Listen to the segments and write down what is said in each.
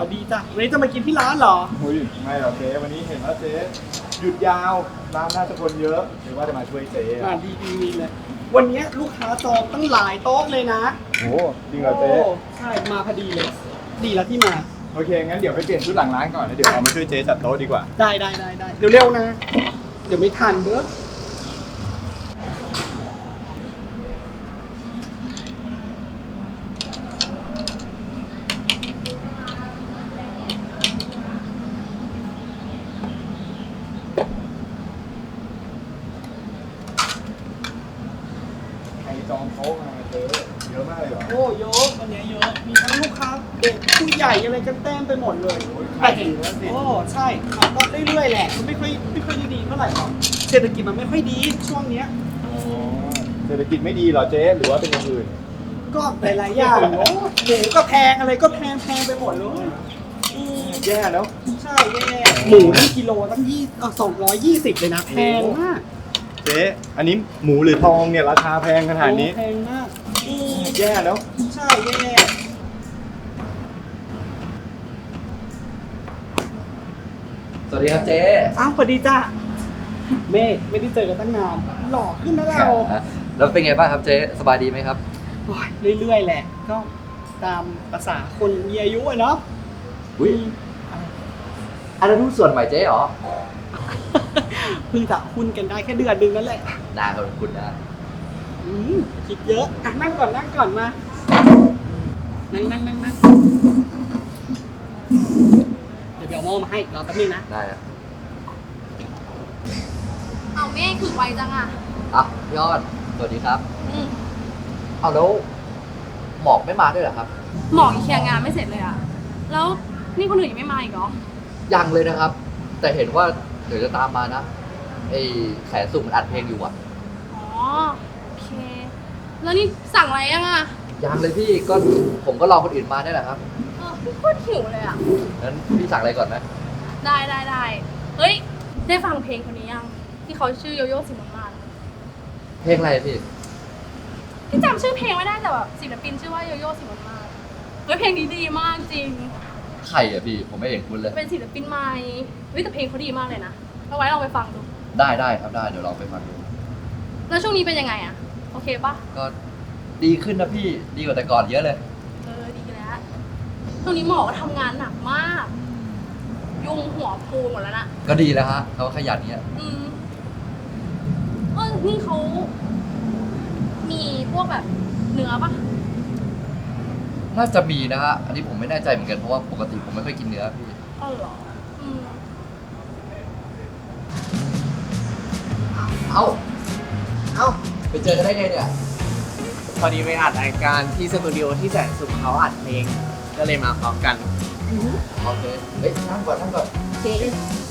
วัสดีจ้ะวันนี้จะมากินที่ร้านเหรออุ้ยไม่หรอกเจ๊วันนี้เห็นว่าเจ๊หยุดยาวร้านน่าจะคนเยอะหรือว่าจะมาช่วยเจ๊อ่าอะดีดีดีเลย วันนี้ลูกค้าจองตั้งหลายโต๊ะเลยนะโอ้จริงเหรอเจ๊โอ้ใช่มาพอดีเลย ดีแล้วที่มา โอเคงั้นเดี๋ยวไปเปลี่ยนชุดหลังร้านก่อนแล้วเดี๋ยวเรามาช่วยเจ๊จัดโต๊ะดีกว่า ได้ได้ได้ได้เร็วๆนะ เดี๋ยวไม่ทันเด้อ ใครจองโต๊ะมาเจ๊เยอะมากเลยเหรอ โอ้เยอะวันนี้เยอะ มีทั้งลูกค้าเด็กผู้ใหญ่อะไรกันเต็มไปหมดเลย ขายดีแล้วสิ โอ้ใช่ค่ะก็เรื่อยๆแหละมันไม่ค่อยไม่ค่อยดีเท่าไหร่หรอก เศรษฐกิจมันไม่ค่อยดีช่วงเนี้ยอ๋อเศรษฐกิจไม่ดีเหรอเจ๊หรือว่าเป็นอย่างอื่น ก็หลายๆอย่างโอ้หมูก็แพงอะไรก็แพงแพงไปหมดเลยอืมแย่แล้ว ใช่แย่หมูนี่กิโลตั้งยี่สองร้อยยี่สิบเลยนะแพงมากเจ๊อันนี้หมูหรือทองเนี่ยราคาแพงขนาดนี้ โอ้แพงมากอืมแย่แล้ว ใช่แย่สวัสดีครับเจ๊อ้าวสวัสดีจ้า เมฆไม่ได้เจอกันตั้งนาน หล่อขึ้นนะเราแล้วเป็นไงบ้างครับเจ๊สบายดีไหมครับโอ้ยเรื่อยๆแหละ ก็ตามภาษาคนมีอายุอะเนาะอุ้ยอันนั้นหุ้นส่วนใหม่เจ๊เหรอเพิ่งจะหุ้นกันได้แค่เดือนนึงนั่นแหละนานขอบคุณนะอืมคิดเยอะอะนั่งก่อนนั่งก่อนมา นั่งนั่งนั่งนั่งเดี๋ยวเดี๋ยวเอาหม้อมาให้รอแป๊บนึงนะ ได้ครับ เอาเมฆคือไวจังอะอะพี่ยอด สวัสดีครับ อืมเอาแล้วหมอกไม่มาด้วยเหรอครับ หมออีกเคลียร์งานไม่เสร็จเลยอะ แล้วนี่คนอื่นยังไม่มาอีกเหรอ ยังเลยนะครับ แต่เห็นว่าเดี๋ยวจะตามมานะไอ้แขนสุกมันอัดเพลงอยู่อะ อ๋อ โอเค แล้วนี่สั่งอะไรยังอะยังเลยพี่ก็ผมก็รอคนอื่นมาได้แหละครับเออพี่โคตรหิวเลยอะ งั้นพี่สั่งอะไรก่อนไหมได้ได้ได้ เฮ้ย ได้ฟังเพลงคนนี้ยัง ที่เขาชื่อโยโย่สิมมาศเพลงอะไรพี่พี่จำชื่อเพลงไม่ได้แต่แบบศิลปินชื่อว่าโยโย่สิมมาศเฮ้ยเพลงนี้ดีมากจริง ใครอะพี่ ผมไม่เห็นคุณเลย เป็นศิลปินใหม่เฮ้ยแต่เพลงเขาดีมากเลยนะเอาไว้ลองไปฟังดูได้ได้ครับได้เดี๋ยวลองไปฟังดู แล้วช่วงนี้เป็นยังไงอะโอเคปะก็ดีขึ้นนะพี่ดีกว่าแต่ก่อนเยอะเลย เออดีแล้วช่วงนี้หมอก็ทำงานหนักมาก ยุงหัวฟูหมดแล้วนะก็ดีแล้วฮะเขาขยันเนี้ยอืมเออ นี่เขามีพวกแบบเนื้อปะน่าจะมีนะฮะ อันนี้ผมไม่แน่ใจเหมือนกันเพราะว่าปกติผมไม่ค่อยกินเนื้อพี่ เออเหรออืมเอ้า เอ้า ไปเจอกันได้ไงเนี่ย พอดีไปอัดรายการที่สตูดิโอที่แสนสุขเขาอัดเพลง ก็เลยมาพร้อมกัน โอเค เฮ้ยนั่งก่อนนั่งก่อนมา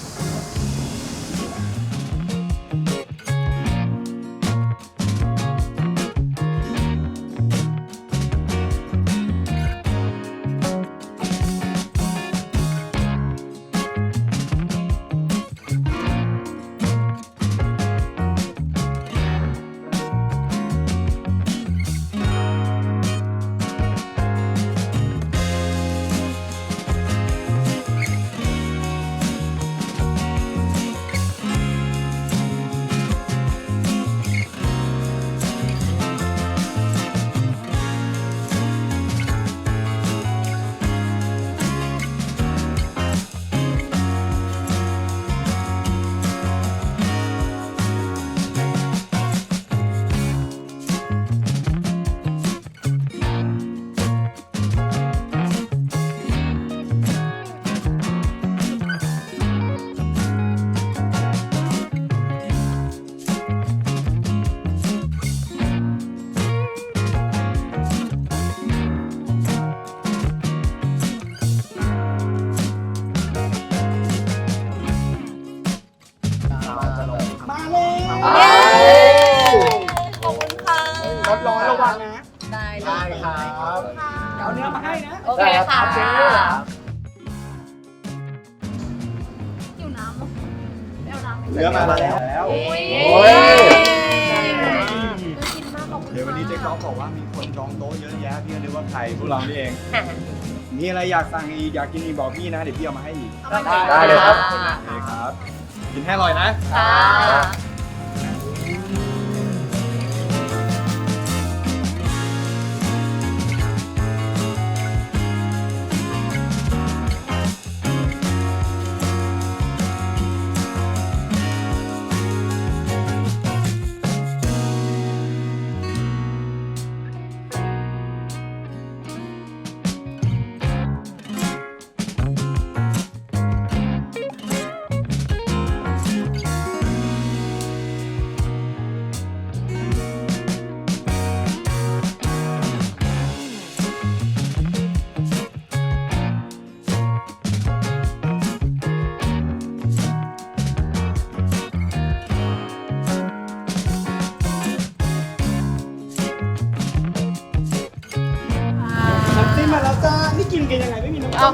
ขอบคุณค่ะร้อนๆระวังนะ ได้ได้ครับเอาเนื้อมาให้นะ โอเคค่ะ ได้ครับหิวน้ำเนอะไปเอาน้ำไปเนื้อมาแล้ว โอ้ยโอ้ย น่ากินมากขอบคุณเดี๋ยววันนี้เจ๊ก๊อฟบอกว่ามีคนจองโต๊ะเยอะแยะพี่ก็นึกว่าใครพวกเรานี่เอง มีอะไรอยากสั่งอีกอยากกินอีกบอกพี่นะเดี๋ยวพี่เอามาให้อีก ได้เลยครับ โอเคครับ กินให้อร่อยนะ ค่ะ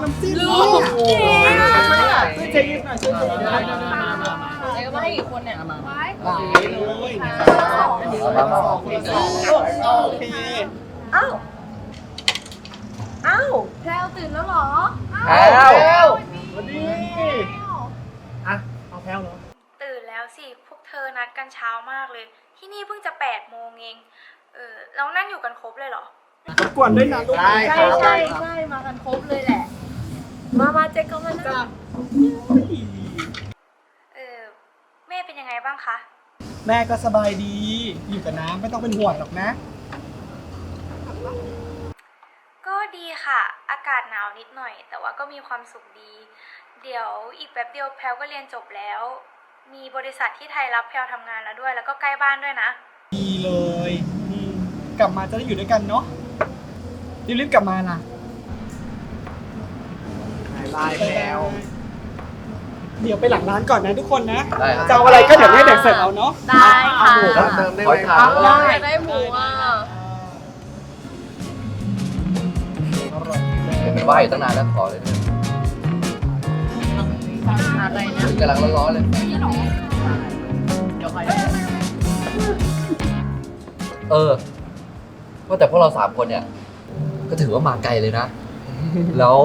น้ำจิ้มน้ำจิ้มลูเนี่ยกช่วยเจ๊ยิบหน่อยช่วยเจ๊ยิบหน่อยไอ้ก็มาให้อีกคนเนี่ยมาไว้โอเคเลยมามาโอเคอ้าว อ้าวแพลวตื่นแล้วเหรอแล้ววันนี้อะเอาแพ้วเหรอ ตื่นแล้วสิ พวกเธอนัดกันเช้ามากเลย ที่นี่เพิ่งจะ8ปดโมงเอง เออเรานั่งอยู่กันครบเลยเหรอรบกวนด้วยนะลูกได้คใช่รับใช่ใช่มากันครบเลยแหละ มามาเจ๊ก็มานั่จ้างเออแม่เป็นยังไงบ้างคะ แม่ก็สบายดี อยู่กับน้ำไม่ต้องเป็นห่วงหรอกนะ ก็ดีค่ะ อากาศหนาวนิดหน่อย แต่ว่าก็มีความสุขดี เดี๋ยวอีกแป๊บเดียวแพลวก็เรียนจบแล้ว มีบริษัทที่ไทยรับแพลวทำงานแล้วด้วย แล้วก็ใกล้บ้านด้วยนะ ดีเลยอืมกลับมาจะได้อยู่ด้วยกันเนาะรีบๆกลับมาล่ะ บายบายแพ้วเดี๋ยวไปหลังร้านก่อนนะทุกคนนะได้ครับ จะเอาอะไรก็เดี๋ยวให้เด็กเสิร์ฟเอาเนาะได้ค่ะหมูเพิ่มเติมได้ไหมขอคถารัมบว่าได้หมูอะเห็นมันว่าอยู่ตั้งนานแล้วขอเลยเนี่ยอะไรนะกำลังร้อนๆเลยนี่หรอเออว่าแต่พวกเราสามคนเนี่ย ก็ถือว่ามาไกลเลยนะ แล้ว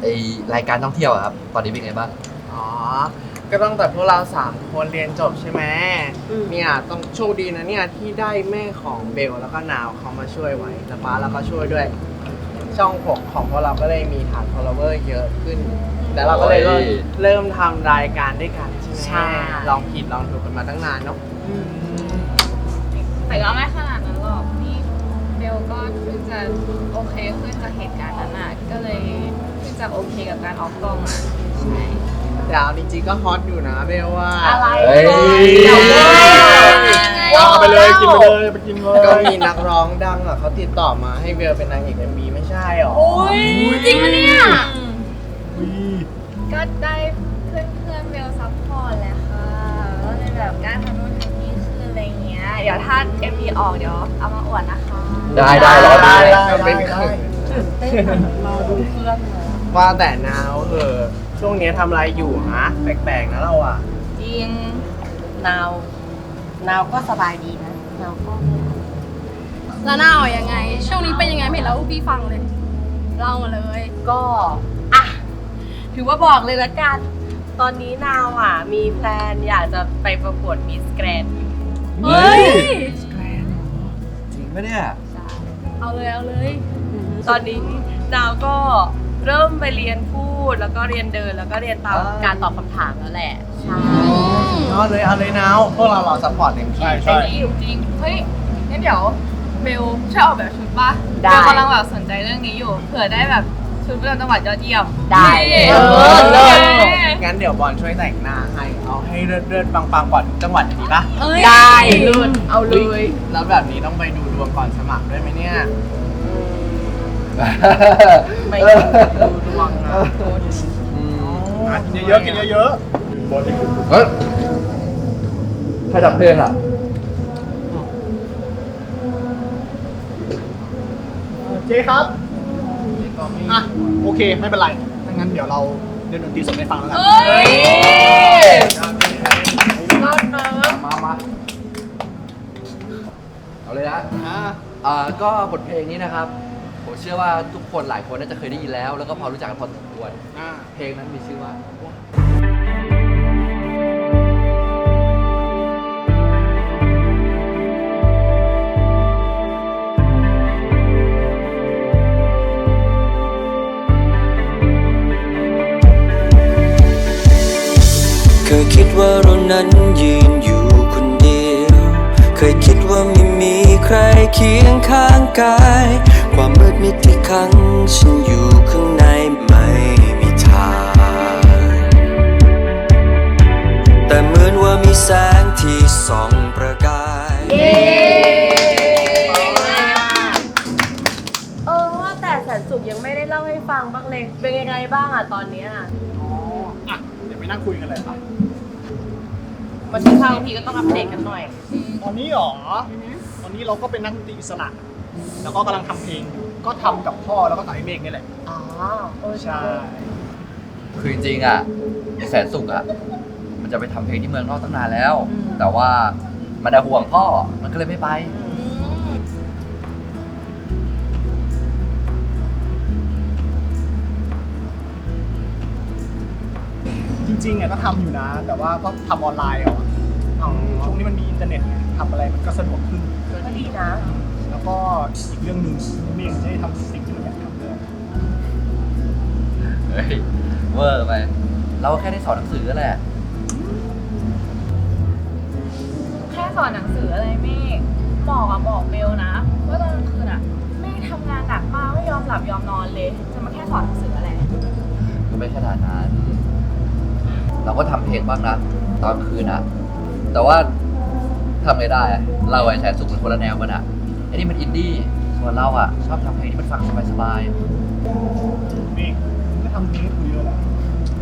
ไอรายการท่องเที่ยวอะครับ ตอนนี้เป็นไงบ้าง อ๋อ ก็ตั้งแต่พวกเราสามคนเรียนจบใช่ไหมเนี่ยต้องโชคดีนะเนี่ยที่ได้แม่ของเบลแล้วก็นาวเขามาช่วยไว้แล้วป้าแล้วก็ช่วยด้วย ช่องผมของพวกเราก็เลยมีฐาน follower เยอะขึ้น แล้วเราก็เลยเริ่มโอ้ย เริ่มทำรายการด้วยกันใช่ไหมใช่ ลองผิดลองถูกกันมาตั้งนานเนาะ แต่ก็ไม่ขนาดนั้นหรอกนี่เบลก็เพิ่งจะโอเคขึ้นจากเหตุการณ์นั้นอะ ก็เลยเพิ่ง จะโอเคกับการออกกล้องอะใช่แต่เอาจริงๆก็ฮอตอยู่นะเบลว่าอะไรเฮ้ยเอาไปเลยกินไปเลยไปกินเลยก็มีนักร้องดังอะเขาติดต่อมาให้เบลเป็นนางเอกเอ็มบีไม่ใช่หรออุ้ยจริงปะเนี่ยก็ได้เพื่อนเพื่อนๆเบลซัพพอร์ตแหละค่ะก็เลยแบบกล้ารทำนู่นทำนี่ขึ้นอะไรเงี้ย เดี๋ยวถ้า MV ออกเดี๋ยวเอามาอวดนะคะ ได้ได้รอดูเลย ได้เป็นใคร ว่าแต่นาวเออ ช่วงนี้ทำอะไรอยู่ฮะแปลกๆนะเราอะ จริงนาว นาวก็สบายดีนะ นาวก็ แล้วหน้าเอายังไง ช่วงนี้เป็นยังไงไม่เห็นแล้วพี่ฟังเลยเล่ามาเลย ก็อะถือว่าบอกเลยละกัน ตอนนี้นาวอะ มีแพลนอยากจะไปประกวดมิสแกรนเฮ้ยจริงปะเนี่ย เอาเลยเอาเลย ตอนนี้นาวก็ เริ่มไปเรียนพูดแล้วก็เรียนเดินแล้วก็เรียนตามอ่าการตอบคำถามแล้วแหละใช่เอาเลยเอาเลยนาวพวกเรารอซัพพอร์ตเต็มที่ใช่ใช่จริงจริงเฮ้ยงั้นเดี๋ยวเบลช่วยออกแบบชุดป่ะได้ เบลกำลังแบบสนใจเรื่องนี้อยู่เผื่อได้แบบชุดประจำจังหวัดยอดเยี่ยมได้เอเออเลิศ งั้นเดี๋ยวบอลช่วยแต่งหน้าให้ เอาให้เลือดๆปังๆก่อนทุกจังหวัดดีปะเอ้ยได้ลื่นเอาเลย แล้วแบบนี้ต้องไปดูดวงก่อนสมัครด้วยไหมเนี่ย ไม่ดูดวงนะอืมอะกินเยอะๆกินเยอะๆบนนี่คือเฮ้ยใครดับเพลงอะเจ๊ครับ อะ โอเค ไม่เป็นไรถ้างั้นเดี๋ยวเราเล่นดนตรีสดให้ฟังแล้วกัน เฮ้ยมามาเอาเลยนะ อ่า อ่าก็บทเพลงนี้นะครับ ผมเชื่อว่าทุกคนหลายคนน่าจะเคยได้ยินแล้ว แล้วก็พอรู้จักกันพอสมควร อ่าเพลงนั้นมีชื่อว่า เคยคิดว่าเรานั้นยืนอยู่คนเดียว เคยคิดว่าไม่มีใครเคียงข้างกาย ความมืดมิดที่ขังฉันอยู่ข้างในไม่มีทางแต่เหมือนว่ามีแสงที่ส่องประกายเออว่าแต่แสนสุขยังไม่ได้เล่าให้ฟังบ้างเลย เป็นยังไงบ้างอะตอนเนี้ยอ๋ออะเดี๋ยวไปนั่งคุยกันเลยครับมาที่ข้าวพี่ก็ต้องอัปเดตกันหน่อย ตอนนี้หรอ ตอนนี้เราก็เป็นนักดนตรีอิสระ แล้วก็กำลังทำเพลงอยู่ก็ทำกับพ่อแล้วก็กับไอ้เมฆนี่แหละอ๋อเออใช่คือจริงๆอะไอ้แสนสุขอะ มันจะไปทำเพลงที่เมืองนอกตั้งนานแล้วแต่ว่ามันได้ห่วงพ่อมันก็เลยไม่ไป จริงๆเนี่ยก็ทำอยู่นะ แต่ว่าก็ทำออนไลน์เอาอะช่วงนี้มันมีอินเทอร์เน็ตไงทำอะไรมันก็สะดวกขึ้นก็ดีนะแล้ว ก็อีกเรื่องหนึ่งเมฆจะได้ทำสิ่งที่มันอยากทำด้วยเฮ้ยเวอร์ไป เราก็แค่ได้สอนหนังสือแหละ แค่สอนหนังสืออะไรเมฆหมอกอะบอกเบลนะ ว่าตอนกลางคืนอะเมฆทำงานหนักมากไม่ยอมหลับยอมนอนเลย จะมาแค่สอนหนังสืออะไร ก็ไม่ขนาดนั้น เราก็ทำเพลงบ้างนะ ตอนคืนอะแต่ว่าทำไงได้อะเราไอ้แสนสุขเป็นคนละแนวกันอะ ไอ้นี่มันอินดี้ ส่วนเราอะชอบทำเพลงที่มันฟังสบายเมฆก็ทำเพลงให้คุยเยอะแหละ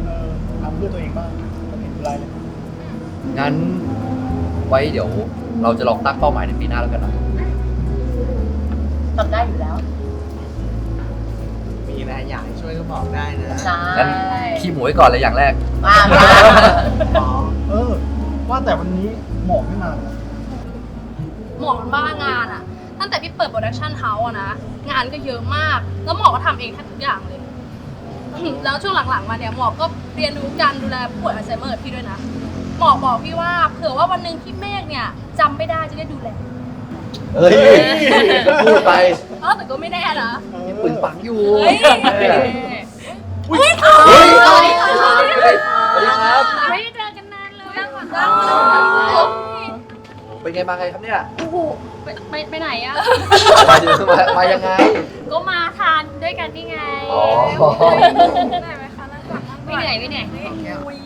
เออทำเพื่อตัวเองบ้างก็เห็นเป็นไรเลยๆงั้นไว้เดี๋ยวเราจะลองตั้งเป้าหมายในปีหน้าแล้วกันนะทำได้อยู่แล้วมีอะไรอยากให้ช่วยก็บอกได้นะใช่งั้นขี้หมูไว้ก่อนเลยอย่างแรก มามาอ๋อเออ ว่าแต่วันนี้หมอกไม่มาเหรอหมอมันบ้างานอะ ตั้งแต่พี่เปิดโปรดักชันเฮาส์อะนะ งานก็เยอะมาก แล้วหมอก็ทำเองแทบทุกอย่างเลย แล้วช่วงหลังๆมาเนี่ยหมอก็เรียนรู้การดูแลผู้ป่วยอัลไซเมอร์กับพี่ด้วยนะ หมอบอกพี่ว่าเผื่อว่าวันหนึ่งพี่เมฆเนี่ยจำไม่ได้จะได้ดูแลเฮ้ยพูดไปเออแต่ก็ไม่แน่นะยังปึงปังอยู่เฮ้ยเฮ้ยเฮ้ยเฮ้ยสวัสดีครับไม่ได้เจอกันนานเลย เป็นไงมาไงครับเนี่ยโอ้โหไปไปไปไหนอะ มาถึงมามายังไง ก็มาทานด้วยกันนี่ไงอ๋อ ได้ไหมคะนั่งก่อนนั่งก่อนไม่เหนื่อยไม่เหนื่อยอุ้ย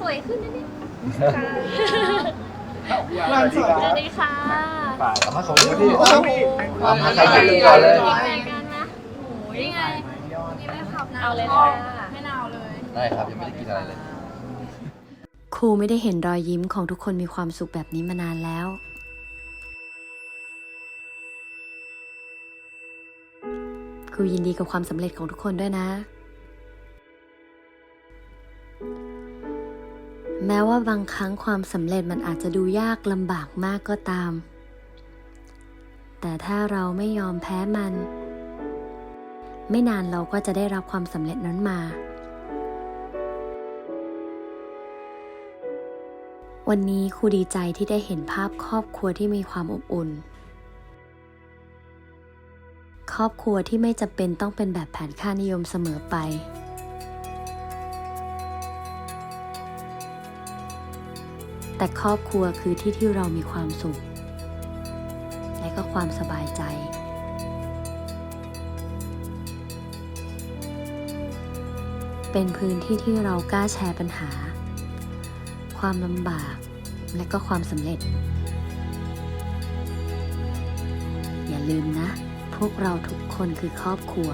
สวยขึ้นนะเนี่ยงานสวยสวัสดีค่ะเอามาขอบคุณพี่โอ้โหเอามาใครกินก่อนเลยกินอะไรกันนะโอ้ยนี่ไง นี่เลยครับเอาเลยค่ะค่ะไม่นาวเลย ได้ครับยังไม่ได้กินอะไรเลย ครูไม่ได้เห็นรอยยิ้มของทุกคนมีความสุขแบบนี้มานานแล้ว ครูยินดีกับความสำเร็จของทุกคนด้วยนะ แม้ว่าบางครั้งความสำเร็จมันอาจจะดูยากลำบากมากก็ตาม แต่ถ้าเราไม่ยอมแพ้มัน ไม่นานเราก็จะได้รับความสำเร็จนั้นมา วันนี้ครูดีใจที่ได้เห็นภาพครอบครัวที่มีความอบอุ่น ครอบครัวที่ไม่จำเป็นต้องเป็นแบบแผนค่านิยมเสมอไป แต่ครอบครัวคือที่ที่เรามีความสุข และก็ความสบายใจเป็นพื้นที่ที่เรากล้าแชร์ปัญหา ความลำบาก และก็ความสำเร็จ อย่าลืมนะ พวกเราทุกคนคือครอบครัว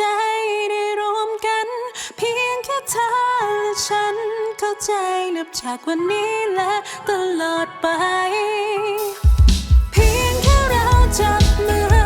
จได้รวมกัน เพียงแค่เธอและฉันเข้าใจนับจากวันนี้และตลอดไป เพียงแค่เราจับมือ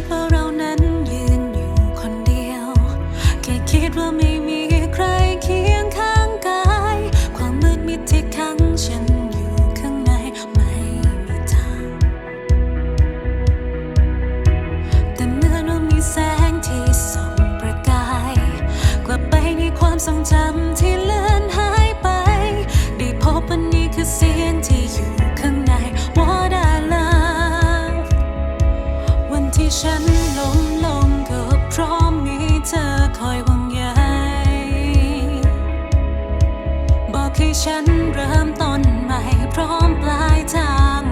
ดว่าเรานั้นยืนอยู่คนเดียว แค่คิดว่าไม่มีใครเคียงข้างกาย ความมืดมิดที่ขังฉันอยู่ข้างในไม่มีทาง แต่เมื่อนรามีแสงที่ส่องประกาย กลับไปในความทรงจำที่เลือนหายไป ได้พบวันนี้คือเสียงที่อยู่ ฉันล้มลงก็เพราะมีเธอคอยห่วงใยบอกให้ฉันเริ่มต้นใหม่พร้อมปลายทาง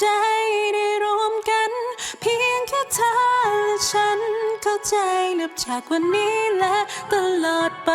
ใจได้รวมกัน เพียงแค่เธอและฉันเข้าใจนับจากวันนี้และตลอดไป